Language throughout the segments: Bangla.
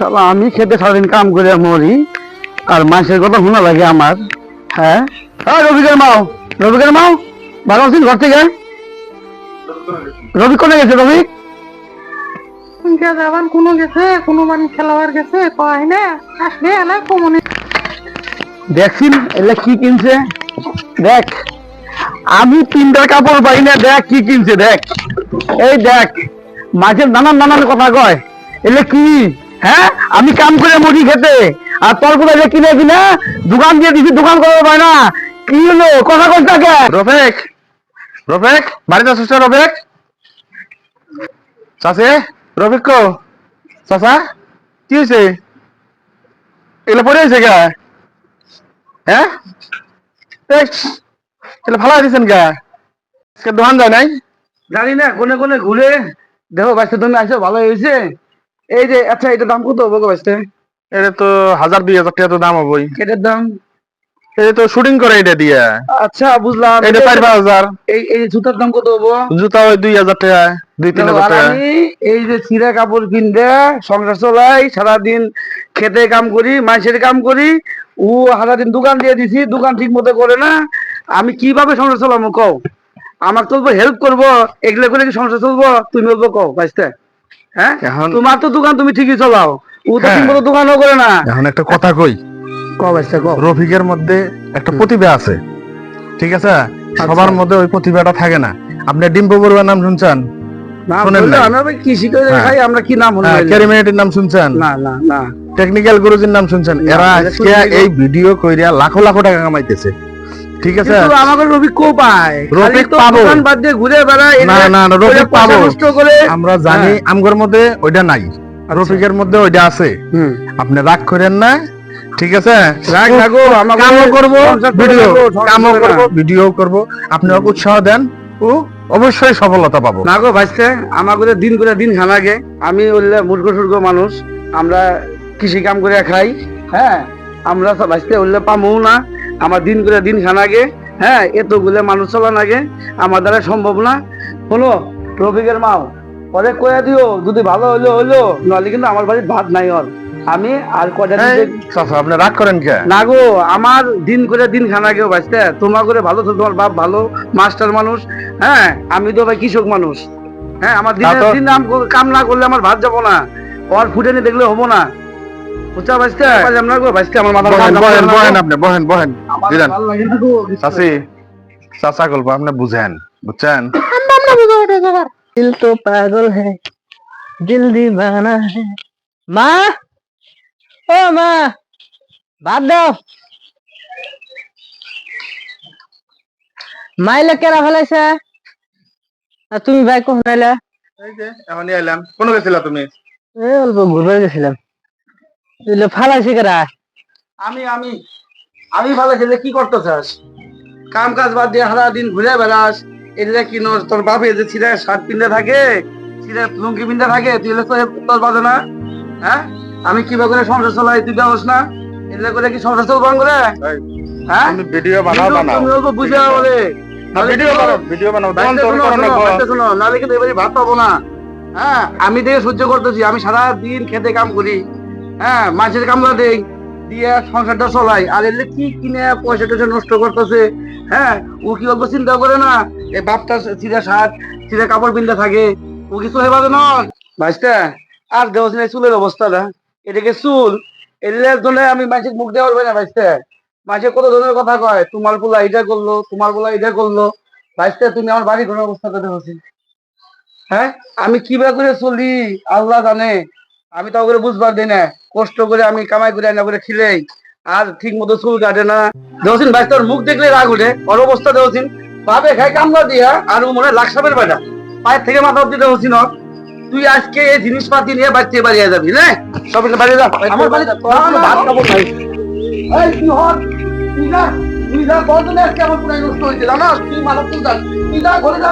শালা আমি খেতে সারাদিন কাম করে মরি। আর মাসের কথা শোনা লাগে আমার হ্যাঁ? হ্যাঁ রবিকের মাও রবিকের মাও ভালো আছেন ঘর থেকে? রবি কোনে গেছে রবি যাবান কোনো গেছে কোনো মানে খেলোয়াড় গেছে কয় না আসবে এলা কমনে। দেখছিন এলে কি কিনছে? দেখ আমি তিনটার কাপড় পাই না দেখ কি কিনছে দেখ। এই দেখ মাছের নানান নানান কথা কয় এলে কি? হ্যাঁ? আমি কাম করে মুড়ি খেতে। আর তোর কোথায় এলে কিনে কিনা? দোকান দিয়ে দিছি দোকান করব পায় না। কি হলো? কথা কই থাকে রফেক রফেক বাড়িতে আসছিস রফেক? চাষে রফিক কো? চাষা কি হয়েছে এগুলো পড়ে হয়েছে গা হ্যাঁ? এগুলো ভালো দিয়েছেন গা দোকান যায় নাই? জানি না কোনে কোনে ঘুরে। দেখো বাচ্চা তুমি আসো ভালো হয়েছে এই যে আচ্ছা এটা দাম কত হবে গো বাচ্চা এটা তো হাজার দুই হাজার টাকা তো দাম হবই। এটার দাম? এটা তো শুটিং করে এটা দিয়া। আচ্ছা বুঝলাম। এটা চার পাঁচ হাজার। এই এই জুতার দাম কত হব? জুতা ওই দুই হাজার টাকা দুই তিন হাজার টাকা। এই যে চিরা কাপড় কিনতে সংসার চলাই সারাদিন খেতে কাম করি মাইসের কাম করি ও সারাদিন দোকান দিয়ে দিছি দোকান ঠিক মতো করে না। আমি কীভাবে সংসার চলাবো কও? আমার তো হেল্প করব এগুলো করে কি সংসার চলবো? তুমি বলব কও বাঁচতে হ্যাঁ? তোমার তো দোকান তুমি ঠিকই চলাও। ও তো হ্যাঁ। ঠিক দোকানও করে না। এখন একটা কথা কই। রফিকের মধ্যে একটা প্রতিভা আছে। ঠিক আছে? সবার মধ্যে ওই প্রতিভাটা থাকে না। আপনি ডিম্পু বড়ুয়ার নাম শুনছেন? হ্যাঁ। কি নাম শুনছেন? না না না। টেকনিক্যাল গুরুজির নাম শুনছেন? এরা আজকে এই ভিডিও কইরা লাখো লাখো টাকা কামাইতেছে। ঠিক আছে? কিন্তু আমাকে রবি কো পায়। পাবো। বাদ দিয়ে ঘুরে বেড়ায় না, না, না, পাবো। আমরা জানি হ্যাঁ। আমগর মধ্যে ওইটা নাই। রফিকের মধ্যে ওইটা আছে। আপনি রাগ করেন না ঠিক আছে? রাগ কামও করব ভিডিও কামও করব ভিডিও করব। আপনি ওকে উৎসাহ দেন ও অবশ্যই সফলতা পাবো। না গো ভাইস্তে আমাকে দিন করে দিন খানাগে আমি বললে মূর্খ সূর্খ মানুষ আমরা কৃষি কাম করে খাই হ্যাঁ? আমরা ভাইস্তে বললে পামও না। আমার দিন করে দিন খানাগে হ্যাঁ এতগুলো মানুষ চলা লাগে আমার দ্বারা সম্ভব না। হলো রফিকের মাও পরে কয়ে দিও যদি ভালো হলো হলো নাহলে কিন্তু আমার বাড়ির ভাত নাই ওর। আমি আর কয়টা দিন আপনি রাগ করেন কে? না গো আমার দিন করে দিন খানা কেউ বাঁচতে তোমার করে ভালো তো তোমার বাপ ভালো মাস্টার মানুষ হ্যাঁ আমি তো ভাই কৃষক মানুষ। হ্যাঁ আমার দিন আম কাম না করলে আমার ভাত যাব না। ওর ফুটেনি দেখলে হব না। বুঝতে বাঁচতে আমার মাথা বহেন বহেন বহেন আপনি বহেন বহেন। দিলেন। চাচি চাচা গল্প আপনি বুঝেন বুঝছেন? দিল তো পাগল है দিল দিবানা है মা ও মা ভাত দাও। মাইলে কেরা ফেলাইছে? তুমি ভাই কখন আইলা? এই যে এখনই এলাম কোন গেছিলা তুমি? এ অল্প ঘুরবে গেছিলাম। ফালাইছে কেরা? আমি আমি। আমি ভালো ছেলে কি করতে চাস কাম কাজ বাদ দিয়ে সারা দিন ঘুরে বেড়াস এলে কি নস তোর বাপে যে ছিঁড়ে শার্ট পিন্ধে থাকে ছিঁড়ে লুঙ্গি পিন্ধে থাকে তুই তোর বাজে না? হ্যাঁ? আমি কীভাবে করে সংসার চলাই তুই দেওস না? এলে করে কি সংসার চলবো করে হ্যাঁ? ভিডিও বানাও বানাও। তুমি অল্প বুঝে বলে। হ্যাঁ? আমি দেখে সহ্য করতেছি আমি সারা দিন খেতে কাম করি। হ্যাঁ? মাছের কামলা দেই। দিয়ে সংসারটা চলাই। আর এলে কি কিনে পয়সা টয়সা নষ্ট করতেছে হ্যাঁ? ও কি অল্প চিন্তা করে না? এই বাপটা চিরা শার্ট চিরা কাপড় পিনতে থাকে। ও কিছু হয়ে পাবে না ভাইস্তা, আর দেওয়া চুলের অবস্থাটা। এটাকে চুল? এলে জন্য আমি মাছের মুখ দেওয়া পারবে না, ভাইস্তা? মাঝে কত ধরনের কথা কয়? তোমার পোলা এটা করল, তোমার পোলা এটা করল। ভাইস্তা, তুমি আমার বাড়ি ঘরের অবস্থা করে হচ্ছে হ্যাঁ? আমি কীভাবে করে চলি? আল্লাহ জানে। আমি তাও করে বুঝবার দিই না। কষ্ট করে আমি কামাই করে আনা করে খিলেই, আর ঠিক মতো চুল কাটে না। দেওসিন ভাই, তোর মুখ দেখলে রাগ উঠে ওর অবস্থা দেওসিন ভাবে খাই কামলা দিয়া, আর মনে হয় লাখ সাপের বেটা। পায়ের থেকে মাথা অব্দি দেওসিন ওর। তুই আজকে এই জিনিসপাতি নিয়ে বাড়িতে বাড়িয়ে যাবি, না? সব বাড়ি যা। আমার বাড়ি ভাত খাব নাই। এই, তুই হর তুই যা তুই যা জন্য আজকে আমার পুরাই নষ্ট হয়েছে, জানাস? তুই মানব তুই যা তুই যা, ঘরে যা।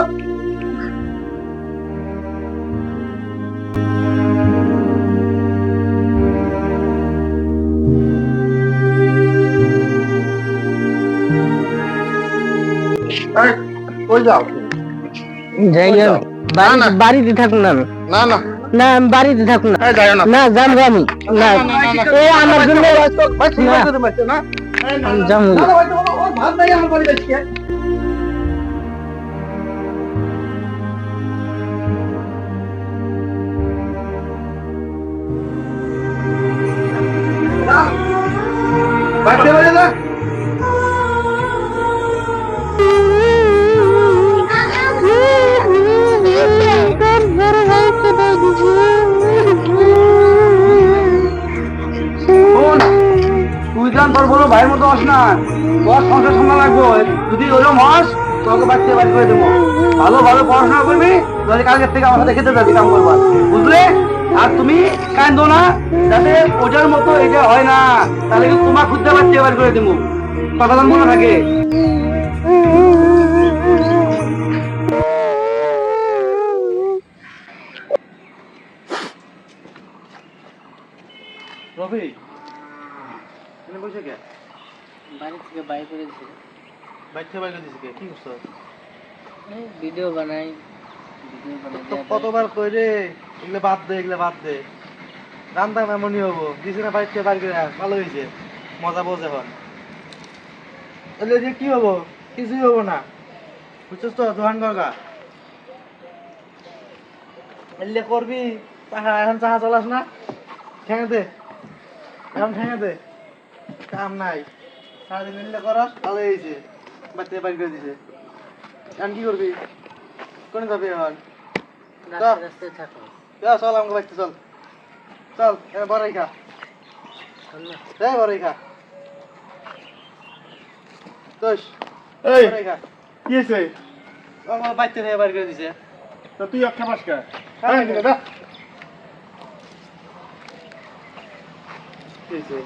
কই যাও। বাড়িতে থাকুন না না না না আমি বাড়িতে থাকুন না না জানব আমি না এ আমার জন্য ওর ভাত নাই আমার বাড়িতে আজকে। বাচ্চা বাজে না তোর বড় ভাইয়ের মতো হস না। তোর সংসার সামলা লাগবো। যদি ওরম হস, তোকে বাচ্চা বাড়ি করে দেবো। ভালো ভালো পড়াশোনা করবি, তাহলে কালকের থেকে আমার সাথে খেতে কাম করবা বুঝলে? আর তুমি কান্দো না, যাতে ওজার মতো এটা হয় না, তাহলে তোমার খুঁজতে বাচ্চা বাড়ি করে দেবো। কথা মনে থাকে। বাচ্চা বাড়ি করে কি করছ? ভিডিও বানাই ভিডিও তো কতবার কই রে এগুলো বাদ দে এগুলো বাদ দে। জানতাম এমনই হব দিছি না বাইরে বাড়ি করে ভালো হয়েছে মজা বোঝ এখন। এলে যে কি হব? কিছুই হব না। বুঝছিস তো দোকান গঙ্গা এলে করবি এখন চাহা চলাস না? ঠেঙে দে। এখন ঠেঙে দে। কাম নাই। সারাদিন এলে করস ভালো হয়েছে বাচ্চা বাড়ি করে দিছে। এখন কি করবি? কোনে যাবি এখন? চল। আমাকে বাড়িতে চল। চল এ বড়াই খা। এই বড়াই খা। দোষ এই কি হয়েছে আমার বাচ্চা থেকে বাড়ি করে দিছে। তো তুই একটা পাস হ্যাঁ, এই, দা। কি হয়েছে?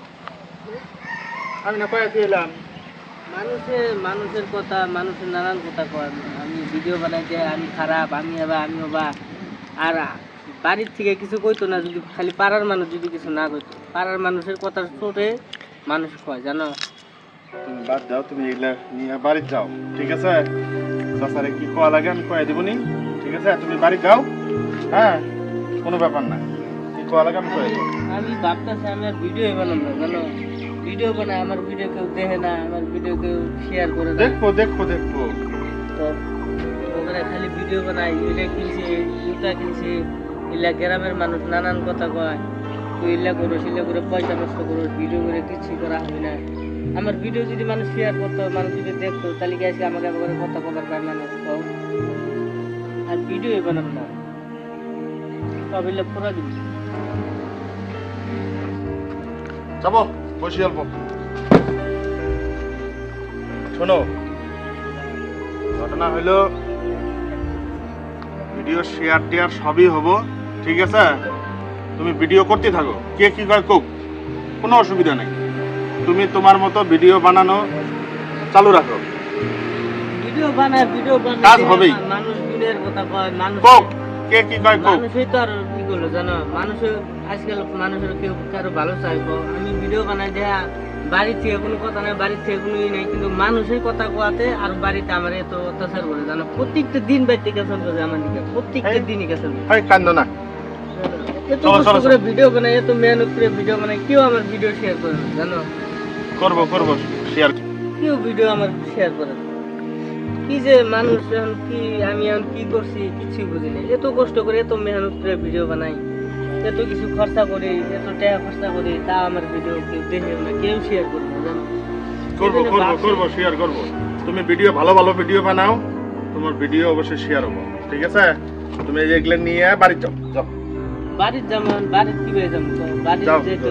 আমি না কয়ে দিয়ে এলাম। মানুষের মানুষের কথা মানুষের নানান কথা কয়। আমি ভিডিও বানাই যে আমি খারাপ আমি আবার আমি বা আর বাড়ির থেকে কিছু কইতো না যদি খালি পাড়ার মানুষ যদি কিছু না কইতো। পাড়ার মানুষের কথা চোটে মানুষ কয় জানো? তুমি বাদ দাও তুমি এগুলা নিয়ে বাড়ি যাও ঠিক আছে? চাচারে কি কোয়া লাগে আমি কয়ে দেবনি ঠিক আছে? তুমি বাড়ি যাও হ্যাঁ? কোনো ব্যাপার না। কি কোয়া লাগে আমি কয়ে দেবো। আমি ভাবতেছি আমি আর ভিডিও বানাম না জানো? ভিডিও বানাই আমার ভিডিও কেউ দেখে না আমার ভিডিও কেউ শেয়ার করে না। দেখব দেখব দেখব। তো ওখানে খালি ভিডিও বানাই ইলা কিনছে ইটা কিনছে ইলা গ্রামের মানুষ নানান কথা কয়। তুই ইলা করো ইলা করে পয়সা নষ্ট করো ভিডিও করে কিচ্ছু করা হবে না। আমার ভিডিও যদি মানুষ শেয়ার করতো মানুষ যদি দেখতো তাহলে কি আজকে আমাকে একবারে কথা কবার পায় মানুষ কও? আর ভিডিও বানাব না। সব ইলা পুরা দিবি যাব। বসি অল্প। শোনো। ঘটনা হইল ভিডিও শেয়ার টেয়ার সবই হব ঠিক আছে? তুমি ভিডিও করতে থাকো। কে কি করে কোক কোনো অসুবিধা নেই। তুমি তোমার মতো ভিডিও বানানো চালু রাখো। ভিডিও বানায় ভিডিও বানায় কাজ হবেই। মানুষ ভিডিওর কথা কয় মানুষ কোক কে কি কয় কোক। মানুষই তো আর করল জানো মানুষের আজকাল মানুষের কেউ কারও ভালো চাইব। আমি ভিডিও বানাই দেয়া বাড়ি থেকে কোনো কথা নাই বাড়ির থেকে কোনো ই নাই কিন্তু মানুষের কথা কোয়াতে আর বাড়িতে আমার এত অত্যাচার করে জানো। প্রত্যেকটা দিন বাড়িতে ক্যান্সেল করে আমার দিকে প্রত্যেকটা দিনই ক্যান্সেল কান্দ না। এত কষ্ট করে ভিডিও বানাই এত মেহনত করে ভিডিও বানাই কেউ আমার ভিডিও শেয়ার করে জানো। করব করব শেয়ার কেউ ভিডিও আমার শেয়ার করে কি যে মানুষ এখন কি আমি এখন কি করছি কিছুই বুঝি না এত কষ্ট করে এত মেহনত করে ভিডিও বানাই এত কিছু খরচা করি এত টাকা খরচা করি তা আমার ভিডিও কেউ দেখে না কেউ শেয়ার করে না করব করব করব শেয়ার করব। তুমি ভিডিও ভালো ভালো ভিডিও বানাও তোমার ভিডিও অবশ্যই শেয়ার হব ঠিক আছে? তুমি এগুলো নিয়ে বাড়ি যাও যাও। বাড়ির যেমন বাড়ির কি হয়ে যাব? তো? বাড়ির যেহেতু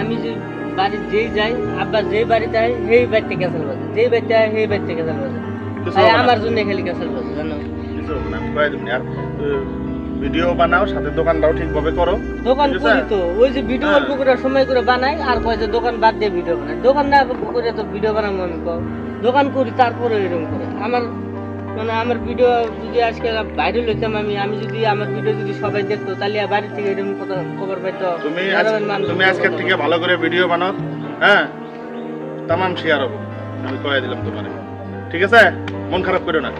আমি যে বাড়ির যেই যাই আব্বা যেই বাড়িতে আয় সেই বাড়িতে ক্যান্সেল বাজে। যেই বাড়িতে আয় সেই বাড়িতে ক্যান্সেল বাজে। আমার জন্য খালি ক্যান্সেল জানো। কিছু না, আমি কয়ে দেবো আর ভিডিও বানাও সাথে দোকানটাও ঠিকভাবে করো। দোকান ঠিক আছে? করি তো ওই যে ভিডিও হ্যাঁ। অল্প করে সময় করে বানাই আর কয় যে দোকান বাদ দিয়ে ভিডিও বানাই। দোকান না করে তো ভিডিও বানাবো আমি কও। দোকান করি তারপরে এরকম করে। আমার মানে আমার ভিডিও যদি আজকে ভাইরাল হইতাম আমি আমি যদি আমার ভিডিও যদি সবাই দেখতো তাহলে আর বাড়ি থেকে এরকম কথা খবর পাইতো। তুমি আজ- গ্রামের মানুষ তুমি আজকের থেকে ভালো করে ভিডিও বানাও হ্যাঁ? তামাম শেয়ার হব। আমি কয়ে দিলাম তোমার। ঠিক আছে? মন খারাপ করো না।